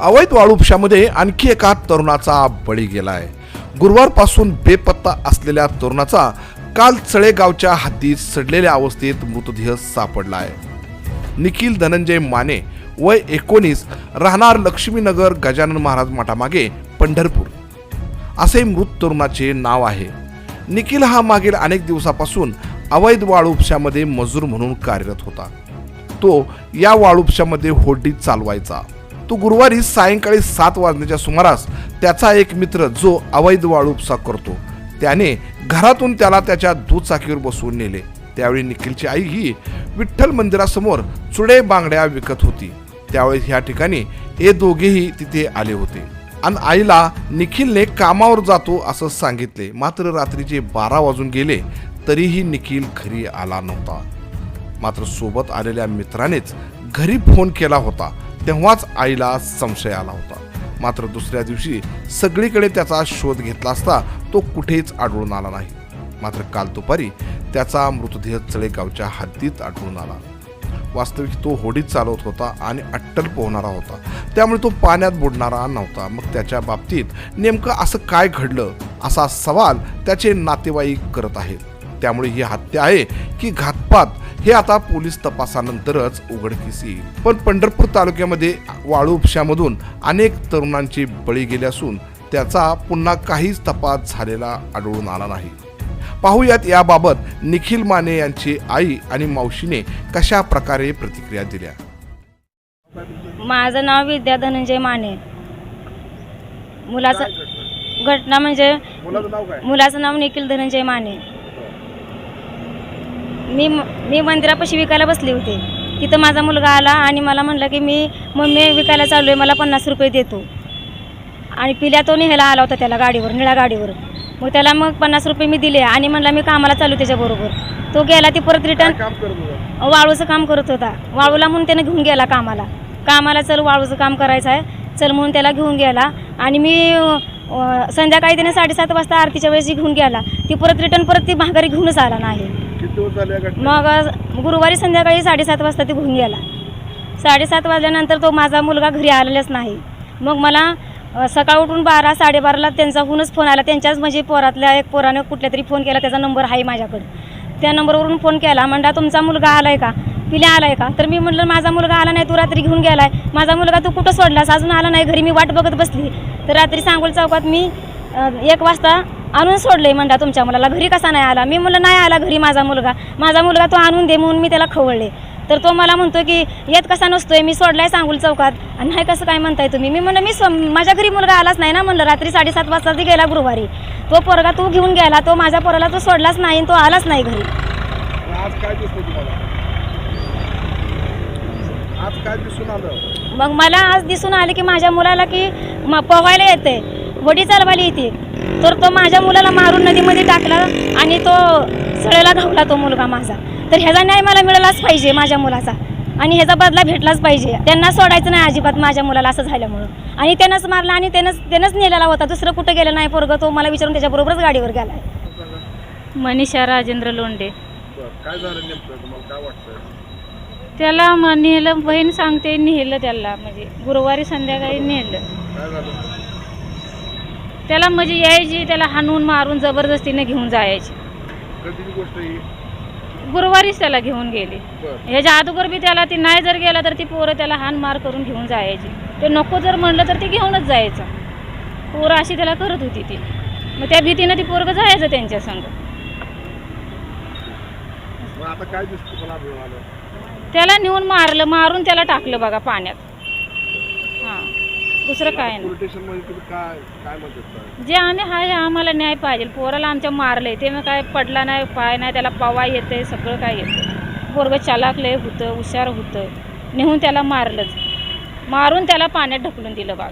अवैध वाळूपशामध्ये आणखी एका तरुणाचा बळी गेलाय. गुरुवारपासून बेपत्ता असलेल्या तरुणाचा काल चळेगावच्या हद्दीत सडलेल्या अवस्थेत मृतदेह सापडलाय. निखिल धनंजय माने वय एकोणीस राहणार लक्ष्मीनगर गजानन महाराज मठामागे पंढरपूर. असे मृत तरुणाचे नाव आहे. निखिल हा मागील अनेक दिवसापासून अवैध वाळूपशामध्ये मजूर म्हणून कार्यरत होता. तो या वाळूपशामध्ये होडी चालवायचा. तो गुरुवारी सायंकाळी सात वाजण्याच्या सुमारास त्याचा एक मित्र जो अवैध वाळूपसा करतो त्याने घरातून त्याला त्याच्या दुचाकीवर बसवून नेले. त्यावेळी निखिलची आई ही विठ्ठल मंदिरासमोर चुडे बांगड्या विकत होती. त्यावेळी ह्या ठिकाणी हे दोघेही तिथे आले होते. आणि आईला निखिलने कामावर जातो असं सांगितले. मात्र रात्रीचे बारा वाजून गेले तरीही निखिल घरी आला नव्हता. मात्र सोबत आलेल्या मित्रानेच घरी फोन केला होता. तेव्हाच आईला संशय आला होता. मात्र दुसऱ्या दिवशी सगळीकडे त्याचा शोध घेतला असता तो कुठेच आढळून आला नाही. मात्र काल दुपारी त्याचा मृतदेह चळेगावच्या हद्दीत आढळून आला. वास्तविक तो होडीत चालवत होता आणि अट्टल पोहणारा होता. त्यामुळे तो पाण्यात बुडणारा नव्हता. मग त्याच्या बाबतीत नेमकं असं काय घडलं? असा सवाल त्याचे नातेवाईक करत आहेत. त्यामुळे ही हत्या आहे की घातपात हे आता पोलीस तपासानंतरच उघडकीस येईल. पण पंढरपूर तालुक्यामध्ये वाळू उपशामधून अनेक तरुणांचे बळी गेले असून त्याचा पुन्हा काहीच तपास झालेला आढळून आला नाही. पाहुयात याबाबत निखिल माने यांची आई आणि मावशीने कशा प्रकारे प्रतिक्रिया दिल्या? माझं नाव विद्या धनंजय माने. मुलाचं घटना म्हणजे मुलाचं नाव काय? मुलाचं नाव निखिल धनंजय माने. मी मी मंदिरापाशी विकायला बसली होती. तिथं माझा मुलगा आला आणि मला म्हणलं की मी मम्मी विकायला चाललो आहे मला पन्नास रुपये देतो आणि पिल्या तो न्यायला आला होता त्याला गाडीवर निळ्या गाडीवर. मग त्याला मग पन्नास रुपये मी दिले आणि म्हणला मी कामाला चालू त्याच्याबरोबर. तो गेला ती परत रिटर्न वाळूचं काम करत होता. वाळूला म्हणून त्याने घेऊन गेला कामाला. कामाला चल वाळूचं काम करायचं आहे. चल म्हणून त्याला घेऊन गेला. आणि मी संध्याकाळी त्याने साडेसात वाजता आरतीच्या वेळेस घेऊन गेला. ती परत रिटर्न परत ती माघारी घेऊनच आला नाही. किती दिवस झाले या घटनेला? मग गुरुवारी संध्याकाळी साडेसात वाजता ती घेऊन गेला साडेसात वाजल्यानंतर तो माझा मुलगा घरी आलेलाच नाही. मग मला सकाळ उठून बारा साडेबाराला त्यांचाहूनच फोन आला. त्यांच्याच म्हणजे पोरातल्या एक पोरानं कुठल्या तरी फोन केला. त्याचा नंबर आहे माझ्याकडं. त्या नंबरवरून फोन केला. म्हणला तुमचा मुलगा आलाय का? पिल्या आलाय का? तर मी म्हटलं माझा मुलगा आला नाही. तू रात्री घेऊन गेलाय. माझा मुलगा तू कुठं सोडलास? अजून आला नाही. घरी मी वाट बघत बसली. तर रात्री सांगोल चौकात मी एक वाजता आणून सोडलंय म्हणला तुमच्या मुलाला. घरी कसा नाही आला? मी म्हणलं नाही आला घरी माझा मुलगा. माझा मुलगा तो आणून दे म्हणून मी त्याला खवळले. तर तो मला म्हणतो की येत कसा नसतोय? मी सोडलाय सांगोल चौकात. आणि नाही कसं काय म्हणताय तुम्ही? मी म्हणलं मी स्व- माझ्या घरी मुलगा आलाच नाही ना? म्हणलं रात्री साडेसात वाजता ती गेला गुरुवारी. तो पोरगा तू घेऊन गेला. तो माझ्या पोराला तो सोडलाच नाही तो आलाच नाही घरी. मग मला आज दिसून आले की माझ्या मुलाला की पोहायला येते वडी चालवायला येते. तर तो माझ्या मुलाला मारून नदीमध्ये टाकला आणि तो सळेला धावला तो मुलगा माझा. तर ह्याचा न्याय मला मिळालाच पाहिजे माझ्या मुलाचा. आणि ह्याचा बदला भेटलाच पाहिजे. त्यांना सोडायचं नाही अजिबात माझ्या मुलाला असं झाल्यामुळं. आणि त्यानंच मारला आणि त्यानंच त्यानंच नेलेला होता. दुसरं कुठं गेलं नाही पोरगं तो मला विचारून त्याच्याबरोबरच गाडीवर गेला मनीषा राजेंद्र लोंढे. काय झालं नेमकं? तुम्हाला काय वाटतं त्याला म नेलं बहीण सांगते नेलं त्याला. म्हणजे गुरुवारी संध्याकाळी नेलं. काय झालं? त्याला म्हणजे यायची त्याला हाणून मारून जबरदस्तीने घेऊन जायची. कधीची गोष्ट ही? गुरुवारीच त्याला घेऊन गेली. बरं. ह्याच्या अगोदर बी त्याला ती नाही जर गेला तर ती पोरं त्याला हाण मार करून घेऊन जायची. ते नको जर म्हणलं तर ती घेऊनच जायचं. पोरं अशी त्याला करत होती ती. मग त्या भीतीनं ती पोरगं जायचं त्यांच्या संग. मग आता काय दिसतं तुम्हाला अभिमान आलं त्याला नेऊन मारलं मारून त्याला टाकलं बघा पाण्यात. हां. दुसरं काय नाही. जे आम्ही हाय आम्हाला न्याय पाहिजे. पोराला आमच्या मारलंय. ते मग काय पडला नाही पाय नाही त्याला पवा येते सगळं काय येतं पोरगं चालाकलंय होतं हुशार होतं. नेहून त्याला मारलंच. मारून त्याला पाण्यात ढकलून दिलं बघा